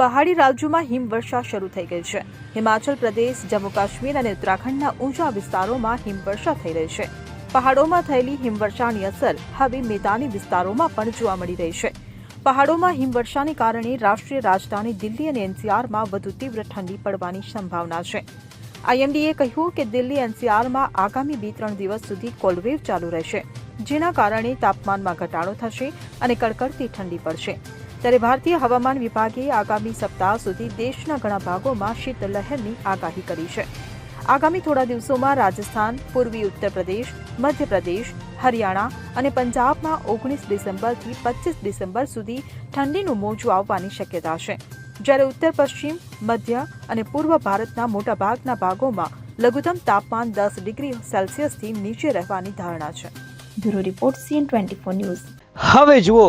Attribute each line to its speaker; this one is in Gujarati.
Speaker 1: પહાડી રાજ્યોમાં હિમવર્ષા શરૂ થઈ ગઈ છે. હિમાચલ પ્રદેશ, જમ્મુ કાશ્મીર અને ઉત્તરાખંડના ઊંચા વિસ્તારોમાં હિમવર્ષા થઈ રહી છે. પહાડોમાં થયેલી હિમવર્ષાની અસર હવે મેદાની વિસ્તારોમાં પણ જોવા મળી રહી છે. પહાડોમાં હિમવર્ષાને કારણે રાષ્ટ્રીય રાજધાની દિલ્હી અને એનસીઆરમાં વધુ તીવ્ર ઠંડી પડવાની સંભાવના છે. આઈએમડીએ કહ્યું કે દિલ્હી એનસીઆરમાં આગામી બે ત્રણ દિવસ સુધી કોલ્ડવેવ ચાલુ રહેશે, જેના કારણે તાપમાનમાં ઘટાડો થશે અને કડકડતી ઠંડી પડશે. ત્યારે ભારતીય હવામાન વિભાગે આગામી સપ્તાહ સુધી દેશના ઘણા ભાગોમાં શીતલહેરની આગાહી કરી છે. આગામી થોડા દિવસોમાં રાજસ્થાન પૂર્વી ઉત્તર પ્રદેશ મધ્યપ્રદેશ હરિયાણા અને પંજાબમાં ઓગણીસ ડિસેમ્બરથી પચીસ ડિસેમ્બર સુધી ઠંડીનું મોજું આવવાની શક્યતા છે. જ્યારે ઉત્તર પશ્ચિમ મધ્ય અને પૂર્વ ભારતના મોટાભાગના ભાગોમાં લઘુત્તમ તાપમાન દસ ડિગ્રી સેલ્સિયસથી નીચે રહેવાની ધારણા છે.
Speaker 2: Bureau report CN twenty four news.
Speaker 3: હવે જુઓ